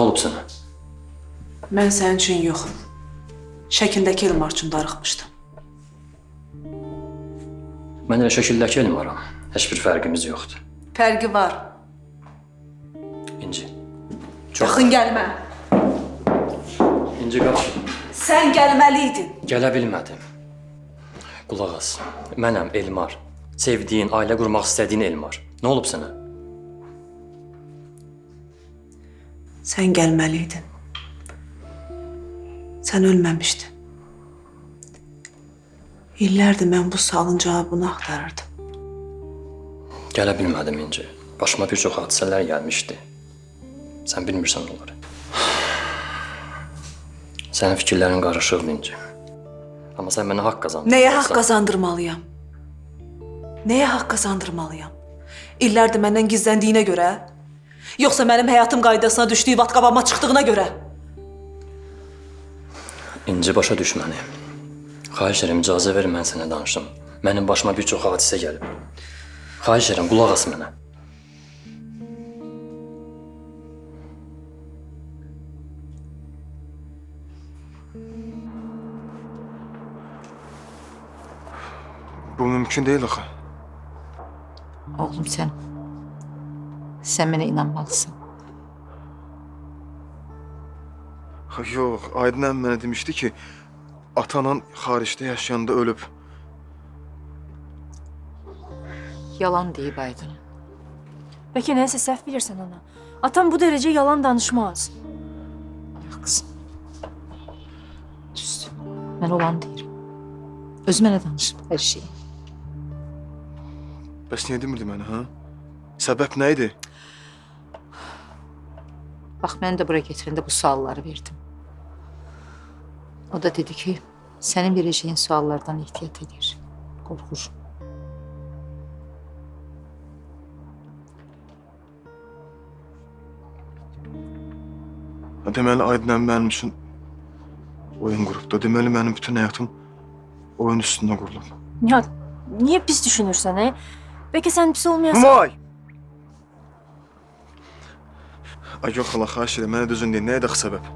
Nə olub sənə? Mən sənin üçün yox. Şəkildəki Elmar üçün darıxmışdım. Mən elə şəkildəki elmaram. Heç bir fərqimiz yoxdur. Fərqi var. İnci. Çox Yaxın gəlmə. İnci qaç. Sən gəlməliydin. Gələ bilmədim. Qulaq as. Mənəm Elmar. Sevdiyin, ailə qurmaq istədiyin Elmar. Nə olub sənə? Sən gəlməliydin. Sən ölməmişdin. İllərdir mən bu sualın cavabını axtarırdım. Gələ bilmədim İnci. Başıma bir çox hadisələr gəlmişdi. Sən bilmirsən onları. Sənin fikirlərin qarışıqdır İnci. Amma sən mənə haqq qazandın. Nəyə haqq qazandırmalıyam? Nəyə haqq qazandırmalıyam? İllərdir məndən gizləndiyinə görə? Yoxsa mənim həyatım qaydasına düşdüyü vatqabama çıxdığına görə? İnci başa düş məni. Xahiş edirəm icazə ver mən sənə danışım. Mənim başıma bir çox hadisə gəlib. Xahiş edirəm qulaq as mənə. Bu mümkün değil axı. Oğlum sen. Sen bana inanmalısın. Ha, Yox, Aydın əmi mənə demişdi ki, atanan xaricdə yaşayanda ölüb. Yalan deyip Aydın. Belki neyse səhv bilirsən ana. Atam bu derece yalan danışmaz. Yox kızım. Düzdür. Ben olan deyirəm. Özümə nə danışım hər şeyi. Bəs niyə demirdi mənə, ha? Səbəb nə idi? Bax məni də bura gətirəndə bu sualları verdim. O da dedi ki, sənin verəcəyin suallardan ehtiyat edir. Qorxur. Ha, Deməli Aydın əmi mənim üçün oyun qurubdu. Deməli mənim bütün həyatım oyun üstündə qurulub. Nihat, niye pis düşünürsen he? Belki sen pis olmayasan... Vay! Ay xala, xahiş edirəm, mənə düzün deyin. Nə axı səbəb?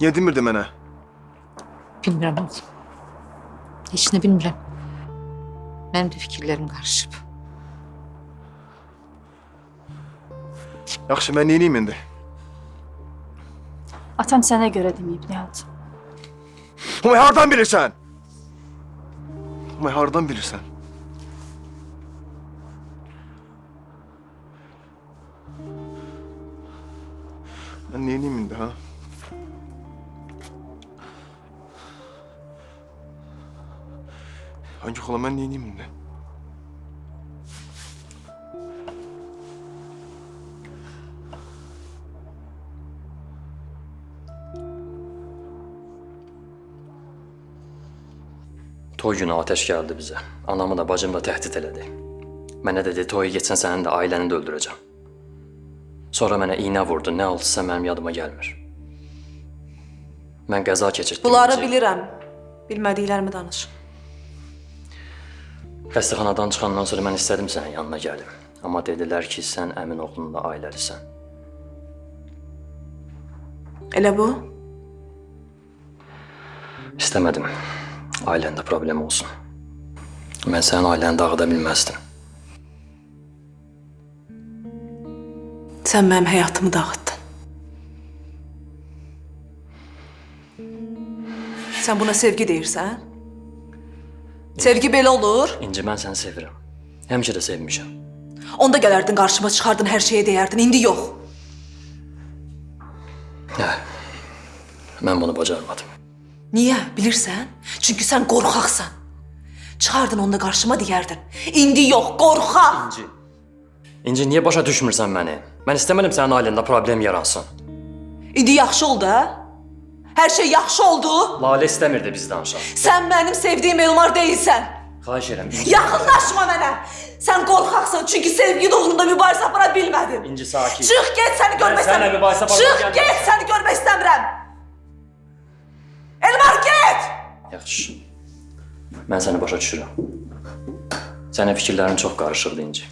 Niyə demirdi mənə? Bilmirəm oğlum. Heç nə bilmirəm. Mənim də fikirlərim qarışıb. Yaxşı, mən neyniyim indi? Atam sənə görə deməyib Nihat. Umay hardan bilirsən? Umay hardan bilirsən? Ben neyliyim indi ha? Hangi kola ben neyliyim indi? Toy günü ateş gəldi bizə. Anamı da, bacımı da təhdid elədi. Mənə dedi, toya getsən sənin də ailəni də öldürəcəm. Sonra mənə iynə vurdu. Nə oldusa mənim yadıma gəlmir. Mən qəza keçirtdim. Bunları bilirəm. Bilmədiklərimi danış. Xəstəxanadan çıxandan sonra mən istədim sənin yanına gəlim. Amma dedilər ki, sən əmin oğlunla ailəlisən. Elə bu? İstəmədim. Ailəndə problem olsun. Mən sənin ailəni dağıda bilməzdim. Sən mənim həyatımı dağıtdın. Sən buna sevgi deyirsən? Sevgi belə olur. İnci, mən səni sevirəm. Həmişə də sevmişəm. Onda gələrdin qarşıma çıxardın, hər şeyə deyərdin. İndi yox. Hə. Mən bunu bacarmadım. Niyə? Bilirsən? Çünki sən qorxaqsan. Çıxardın onda qarşıma deyərdin. İndi yox, qorxaq. İnci. İnci, niyə başa düşmürsən məni? Mən istəmədim sənin ailəndə problem yaransın. İndi yaxşı oldu, hə? Hər şey yaxşı oldu. Lalə istəmirdi biz danışaq. Sən mənim sevdiyim Elmar deyilsən. Xahiş edirəm. Yaxınlaşma mənə. Sən qorxaqsan çünki sevgin uğrunda mübarizə apara bilmədin. İnci sakin. Çıx get səni görmək Mən səninlə mübahisə istəmirəm. aparmağa Çıx gəlmədim. get səni görmək istəmirəm. Elmar get. Yaxşı. Mən səni başa düşürəm. Sənin fikirlərin çox qarışıqdır İnci.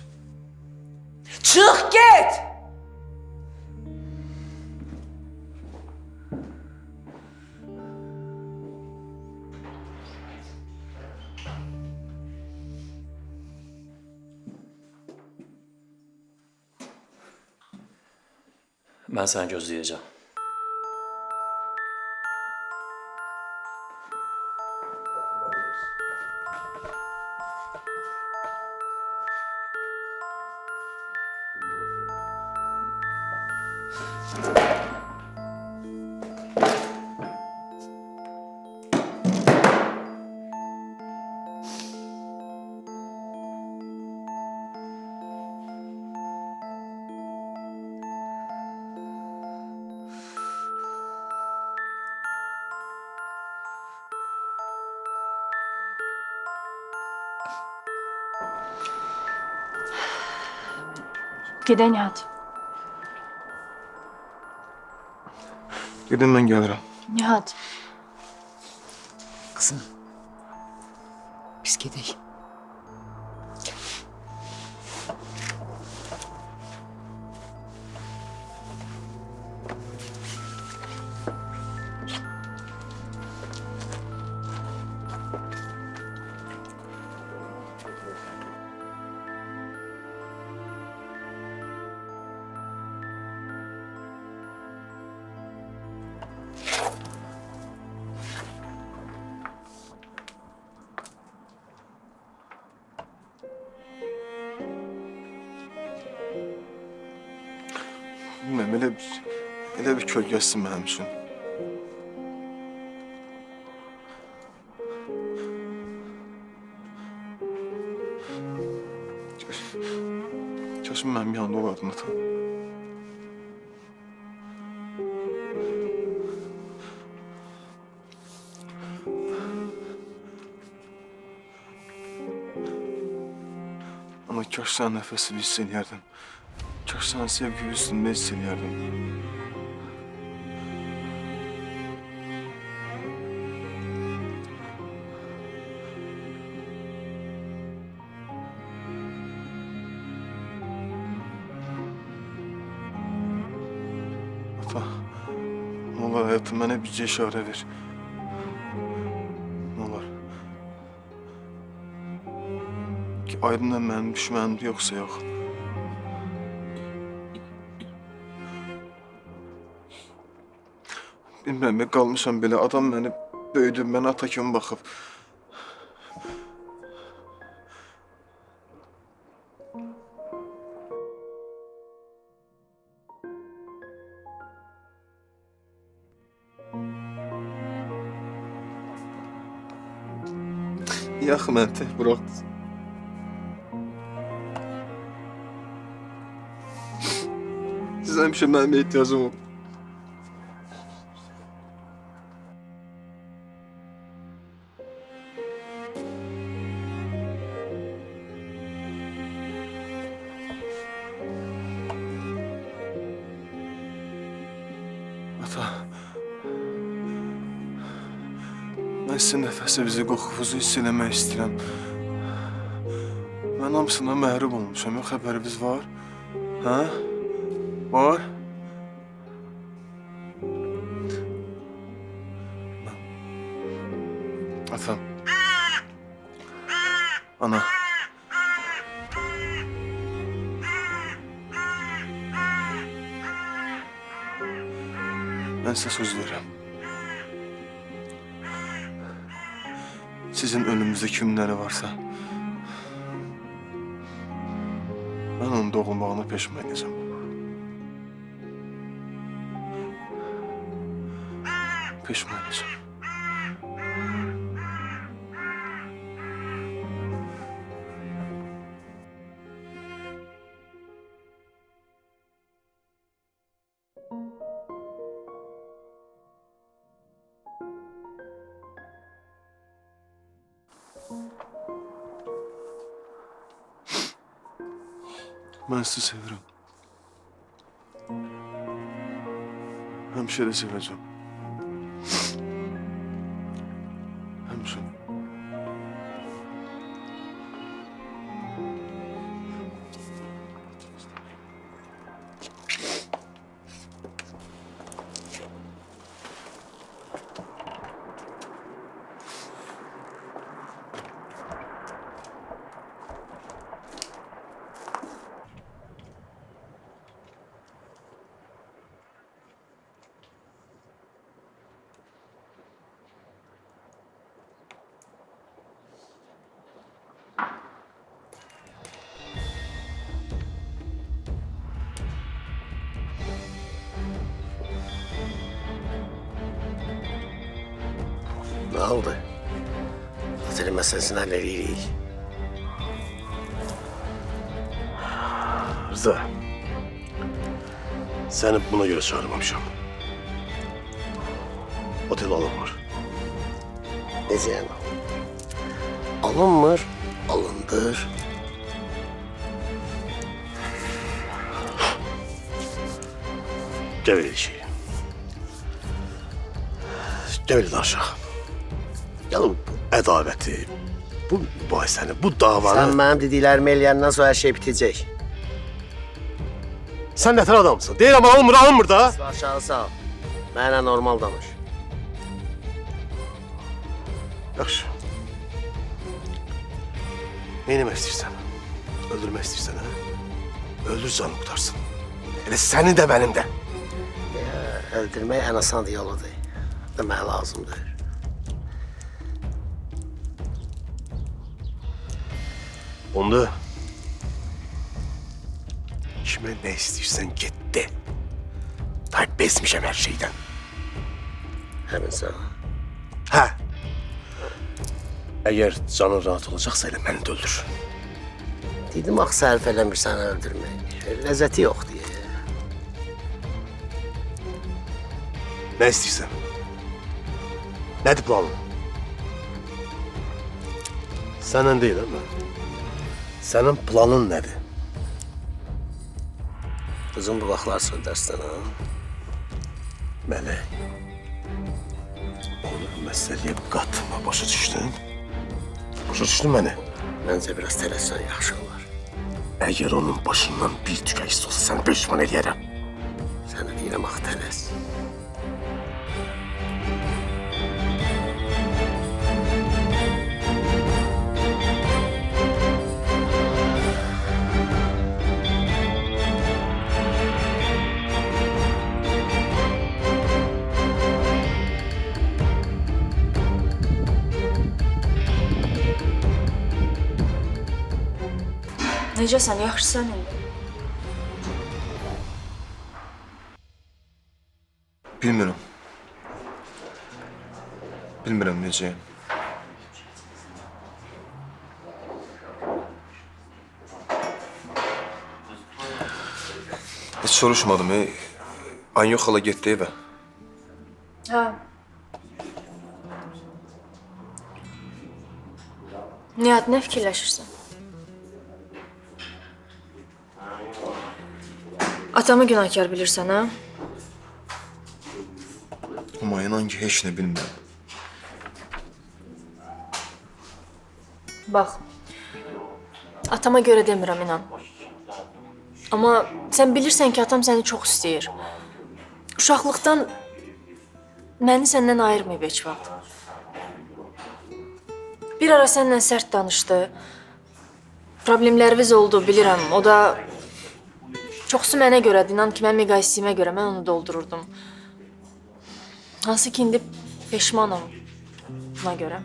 Çıx get. Ben seni gözleyeceğim. Gedək Nihat. Gedin ben gelirim. Nihat. Kızım. Biz gidelim. Elə bir, elə bir kölgəsisin mənim üçün. Kaş, kaş mənim yanında olardın ata. Ama kaş sen nefesini hiss eləyərdin. Sen sevgi üstünde hiss eləyərdin. Ata, ne olur hayatım bana bir işare ver. Ne olur. Ki aydından benim düşmanım yoksa yok. Bilmem ben kalmışam belə adam beni böyüdü, mən ata kimi baxıb. Yaxı məni tək buraxdın. Siz həmişə mənim ehtiyacım oldu. Sizin nəfəsinizi, qoxunuzu hiss eləmək istəyirəm. Mən hamısından məhrum olmuşam. Yox xəbəriniz var? Hə? Var? Atam. Ana. Ben size söz veriyorum. Sizin önünüzde kimleri varsa... ...ben onun doğulmağına peşman edeceğim. Peşman edeceğim. Sizi seviyorum. Hemşire seveceğim. Ne oldu? Otelin meselesini halledirik. Rıza. Seni buna göre çağırmamışım. Otel alınmır. Nece yani? Alınmır, alındır. Gel bir şey. Gel Yəni bu ədaləti, bu mübahisəni, bu davanı... Sen benim eləyəndən sonra her şey bitecek. Sən nətər adamsın? Deyirəm alınmır, alınmır da. Aşağı sağ ol. Mənə normal danış. Yaxşı. Ne eləmək istəyirsən? Öldürmək istəyirsən, hə? Öldür canım qutarsın. Elə səni də, mənim də. Öldürmək ən asan yoludur. Demək lazımdır. Onda kime ne istiyorsan git de. Ben bezmişim her şeyden. Həmin sən. Ha. Eğer canın rahat olacaksa elə məni də öldür. Dedim axı sərf eləmir səni öldürmək. Ləzzəti yox deyə. Ne istiyorsan. Nedir planın? Səndən değil ama. Senin planın nedir? Uzun budaqlar söndərsən ha. Mələk. Onu məsələyə qatma, başa düşdün? Başa düşdün məni? Məncə biraz tələsən yaxşı olar. Əgər onun başından bir hiss olsa səni peşman eləyərəm. Sənə deyirəm axı tələs. Necəsən, yaxşısan indi? Bilmirəm. Bilmirəm necəyəm. Heç soruşmadım. E. Anyo xala getdi evə. Hə. Nihat, nə fikirləşirsən? Atamı günahkar bilirsən, hə? Amma inan ki, heç nə bilmirəm. Bax, atama görə demirəm inan. Amma sən bilirsən ki, atam səni çox istəyir. Uşaqlıqdan məni səndən ayırmayıb heç vaxt. Bir ara səninlə sərt danışdı. Problemləriniz oldu, bilirəm. O da çoxsu mənə görədir. İnan ki, mənim egoistliyimə görə mən onu doldururdum. Hansı ki, indi peşmanam buna görə.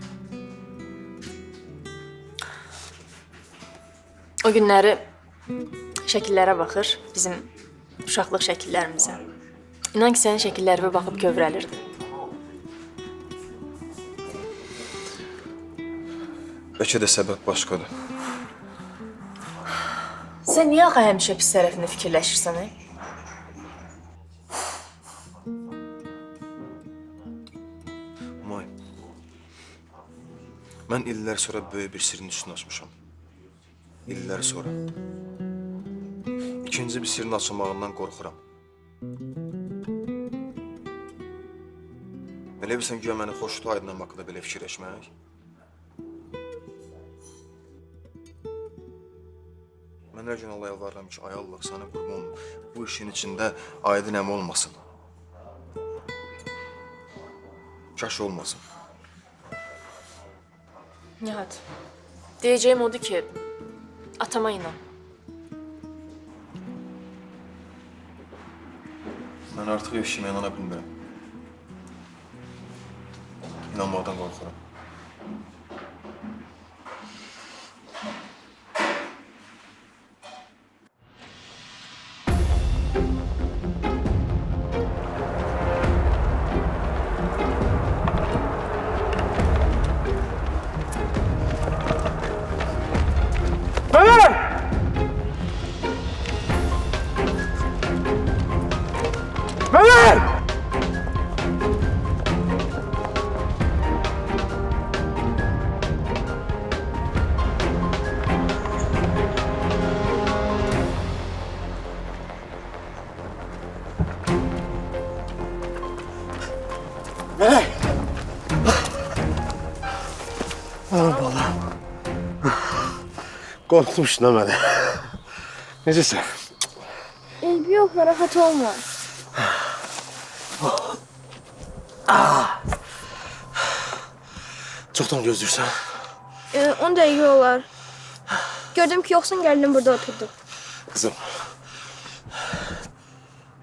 O günləri şəkillərə baxır, bizim uşaqlıq şəkillərimizə. İnan ki, sənin şəkillərimə baxıb kövrəlirdim. Bəlkə də səbəb başqadır. Sən niyə axı həmişə pis tərəfini fikirləşirsən, ey? May. Mən illər sonra böyük bir sirrin üstünü açmışam. İllər sonra. İkinci bir sirrin açılmağından qorxuram. Elə bilsən güya məni xoşdu aydınlam haqqında belə fikirləşmək? Mən hər gün Allah yalvarıram ki, ay Allah, sənə qurban olum. Bu işin içində aydın əmi olmasın. Kaş olmasın. Nihat, deyəcəyim odur ki, atama inan. Mən artıq eşimə inana bilmirəm. İnanmaqdan qorxuram. Korkutmuşsun ha beni. Necesin? Elbi yok, narahat olma. Çoktan gözlürsen. Ee, 10 dakika olar. Gördüm ki yoksun geldim burada oturdum. Kızım.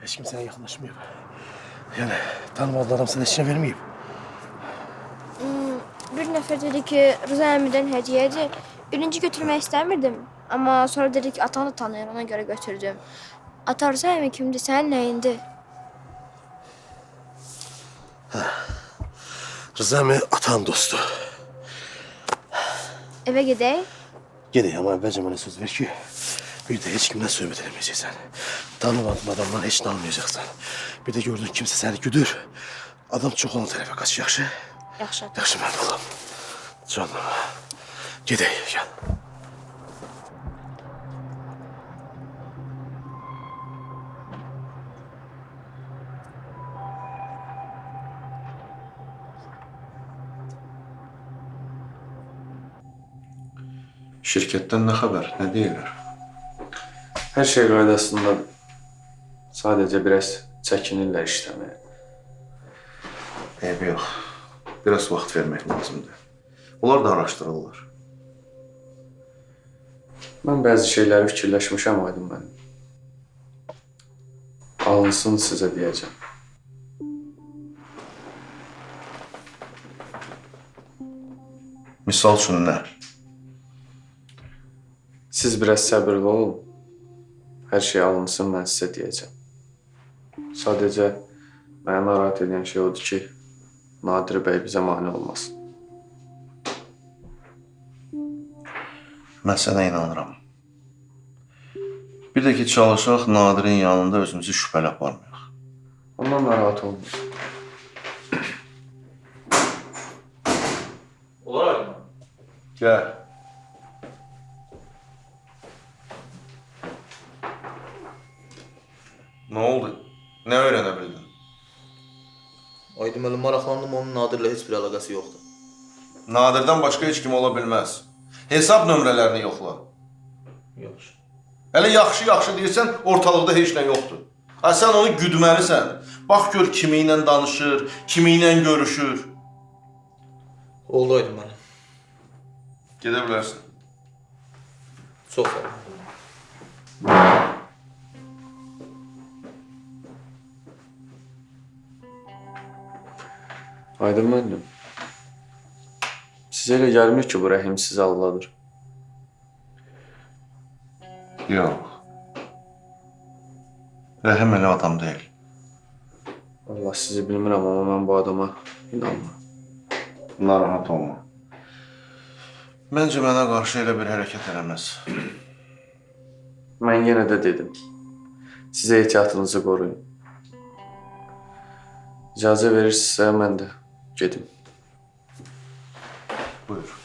Hiç kimseye yaklaşmıyor. Yani tanımadığı adam sana eşine vermeyeyim. Bir nefer dedi ki Rıza Emir'den hediyedir. Birinci götürmek istemirdim. Ama sonra dedi ki atanı tanıyor ona göre götürdüm. Ata Rıza Emir kimdi? Sen neyindi? Rıza mı atan dostu. Eve gidelim. Gene ama evvelce bana söz ver ki bir de hiç kimden söhbet edemeyeceksin. Tanımadığın adamdan heç ne almayacaksın. Bir de gördüğün kimse seni güdür. Adam çok olan tarafa kaç. Yaxşı. ata. Yaxşı mən oğlum. Canım. Gedək, gel. Şirketdən nə xəbər? Nə deyirlər? Hər şey qaydasındadır. Sadəcə biraz çəkinirlər işləməyə. Eybi yox. Biraz vaxt vermək lazımdır. Onlar da araşdırırlar. Mən bəzi şeyləri fikirləşmişəm aydın mənim. Alınsın sizə deyəcəm. Misal üçün nə? Siz biraz səbirli olun. Hər şey alınsın, mən sizə deyəcəm. Sadəcə məni narahat edən şey odur ki, Nadir bəy bizə mane olmasın. Mən sənə inanıram. Bir də ki, çalışaq Nadirin yanında özümüzü şübhəli aparmayaq. Ondan narahat olmayın. Gəl. Nə oldu? Nə öyrənə bildin? Aydın müəllim maraqlandım, onun Nadirlə heç bir əlaqəsi yoxdur. Nadirdən başqa heç kim ola bilməz. Hesab nömrələrini yoxla. Yaxşı. Hələ yaxşı-yaxşı deyirsən, ortalıqda heç nə yoxdur. Ha sən onu güdməlisən. Bax gör kimi ilə danışır, kimi ilə görüşür. Oldu Aydın müəllim. Gedə bilərsən. Çox sağ olun. Aydın müəllim. Sizə elə gəlmir ki, bu Rəhim sizi aldadır. Yox. Rəhim elə adam deyil. Allah sizi bilmirəm, amma mən bu adama inanmıram. Narahat olma. Məncə mənə qarşı elə bir hərəkət eləməz. Mən yenə də dedim. Sizə ehtiyatınızı qoruyun. İcazə verirsinizsə mən də gedim. Buyur.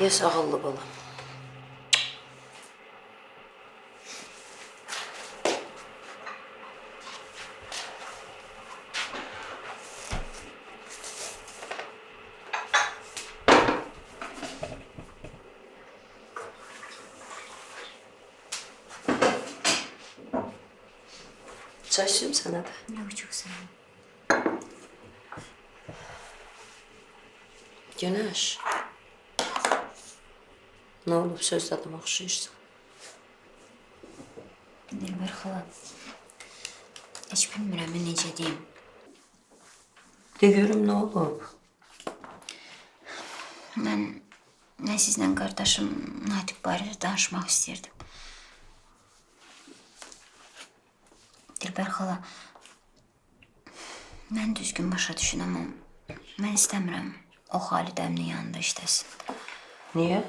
Yes ağıllı balam. Çay içeyim sana da. Yok çok sağ ol. Günəş. Nə olub sözlədim oxşayırsan. Dilber xala. Heç bilmirəm mən necə deyim. De görüm nə olub? Mən nə sizlə qardaşım Natiq barədə danışmaq istəyirdim. Dilber xala, mən düzgün başa düşün, amma mən istəmirəm o Xalid əminin yanında işləsin. Niyə?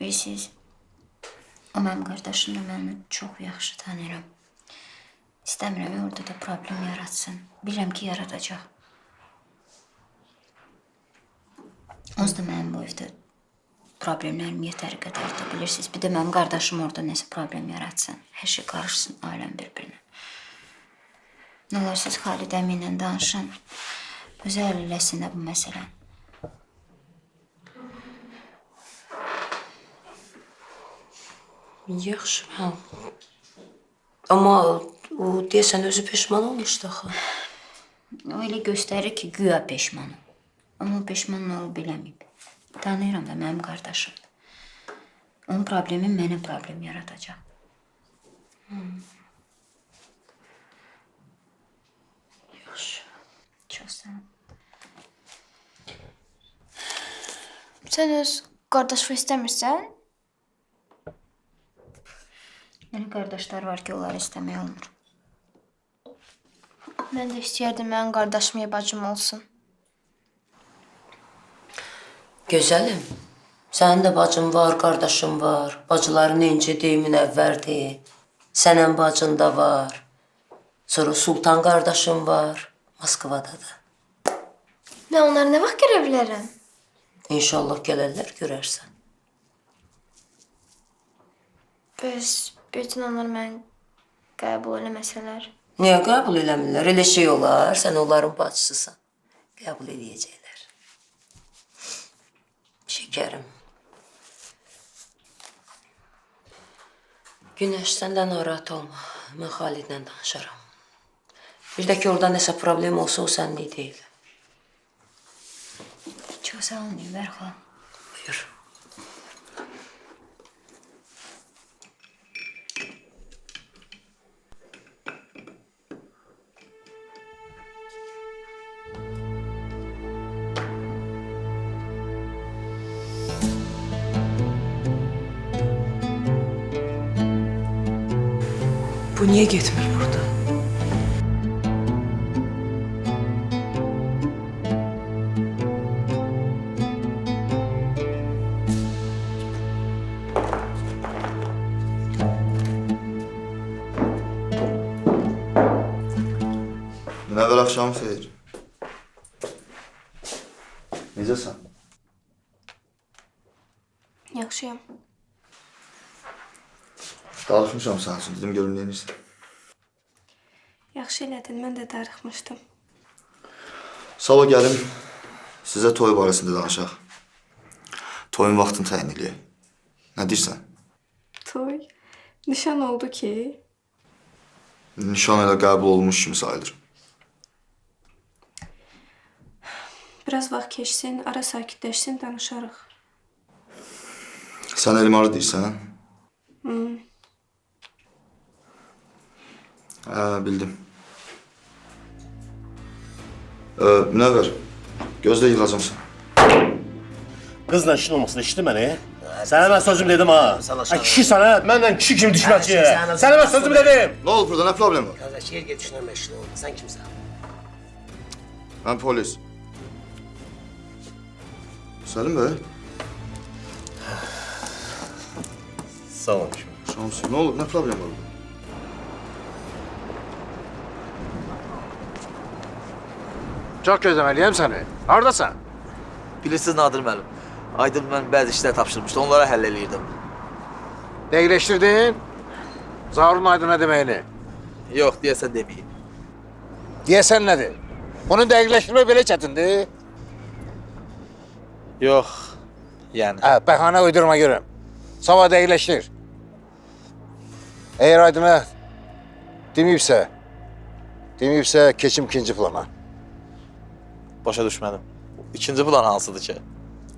Bilirsiniz, o mənim qardaşımla məni çox yaxşı tanıyıram. İstəmirəm orada da problem yaratsın. Bilirəm ki, yaradacaq. Onsuz da mənim bu evdə problemlərim yetəri qədərdir, bilirsiniz. Bir də mənim qardaşım orada nəsə problem yaratsın. Hər şey qarışsın ailəm bir-birinə. Nə olar siz Xalid əminlə danışın. Özü həll eləsin də bu məsələni. Yaxşı, hə. Amma o deyəsən özü peşman olmuşdu axı. O elə göstərir ki, güya peşmanam. Amma peşman olub biləməyib. Tanıyıram da mənim qardaşımdır. Onun problemi mənə problem. Yaxşı. Çox sağ ol. Sən öz qardaşını istəmirsən? Mənim qardaşlar var ki, onları istəmək olmur. Mən də istəyərdim mənim qardaşım ya bacım olsun. Gözəlim. Sənin də bacın var, qardaşın var. Bacıların incidir, münəvvərdir. Sənin bacın da var. Sonra Sultan qardaşın var. Moskvada da. Mən onları nə vaxt görə bilərəm? İnşallah gələrlər, görərsən. Bəs bütün onlar mən qəbul eləməsələr. Niyə qəbul eləmirlər? Elə şey olar, sən onların bacısısan. Qəbul eləyəcəklər. Şəkərim. Günəş, sən də narahat olma. Mən Xalidlə danışaram. Bir də ki, orada nəsə problem olsa, o sənlik deyil. Çox sağ olun, Ülver xala. Buyur. Bu niye gitmir burada? Münəvvər axşam xeyir. Necəsən? Yaxşıyam. Darıxmışam sənin üçün. Dedim görüm neyirsən. Yaxşı elədin, mən də darıxmışdım. Sabah gəlim sizə toy barəsində danışaq. Toyun vaxtını təyin eləyək. Nə deyirsən? Toy? Nişan oldu ki? Nişan elə qəbul olmuş kimi sayılır. Biraz vaxt keçsin, ara sakitləşsin, danışarıq. Sən Elmarı deyirsən? Hmm. Hə, bildim. Ee, Münəvvər, gözlə yığacam sən. Qızla işin olmasın, eşitdi məni? Sənə mən sözümü dedim ha. Sən aşağı- Ay kişi sənə, məndən kişi kimi düşməz ki. Hə, sən- Sənə mən sözümü dedim. Nə olub burada, nə problem var? Qardaş, yer gedişinə məşğul ol. Sən kimsən? Mən polis. Səlim bəy, Sağ ol. kişi. şansın. Nə olub, nə problem var burada? Çox gözləməliyəm səni. Hardasan? Bilirsiniz Nadir müəllim. Aydın mən bəzi işlər tapşırmışdı, onlara həll eləyirdim. Dəqiqləşdirdin? Zarun Aydın'a deməyini. Yox, deyəsən deməyim. Deyəsən nədir? Bunu dəqiqləşdirmək belə çətindir. Yox, yəni. Hə, bəhanə uydurma görüm. Sabah dəqiqləşdir. Əgər Aydın'a deməyibsə, deməyibsə keçim ikinci plana. Başa düşmədim. İkinci plan hansıdır ki?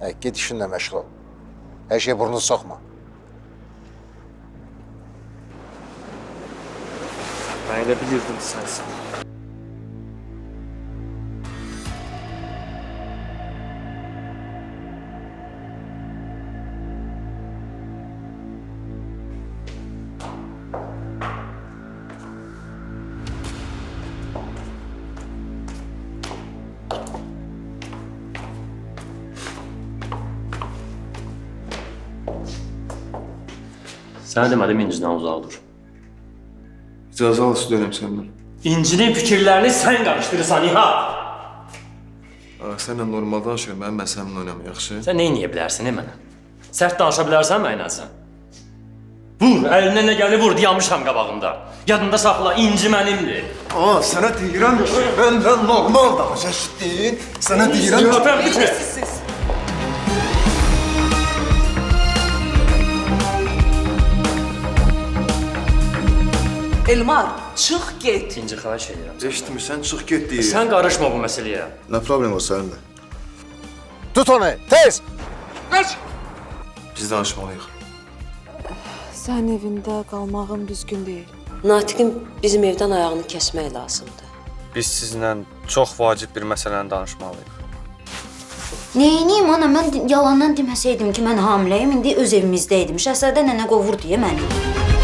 Hə, get işinlə məşğul ol. Hər şeyə burnunu soxma. Mən elə bilirdim sənsən. Sənə demədim incidən uzaq dur. Cəza istəyirəm səndən. İncinin fikirlərini sən qarışdırırsan Nihat. Ağa, Sənlə normal danışıram, mənim məsələmlə oynama, yaxşı? Sən nə edə bilərsən e mənə? Sərt danışa bilərsən mənə sən? Vur, əlindən nə gəlir vur, dayanmışam qabağında. Yadında saxla, inci mənimdir. Aa, sənə deyirəm, məndən normal danış, eşitdin? Sənə deyirəm. Öpəm Elmar, çıx get. İnci xahiş edirəm. Eşitmirsən, çıx get deyir. Sən qarışma bu məsələyə. Nə problem var səninlə? Tut onu, tez! Biz danışmalıyıq. Sən evində qalmağın düzgün deyil. Natiqin bizim evdən ayağını kəsmək lazımdır. Biz sizlə çox vacib bir məsələni danışmalıyıq. Neyiniyim ana, mən yalandan deməsəydim ki, mən hamiləyəm, indi öz evimizdəydim. Şəhzadə nənə qovur deyə məni.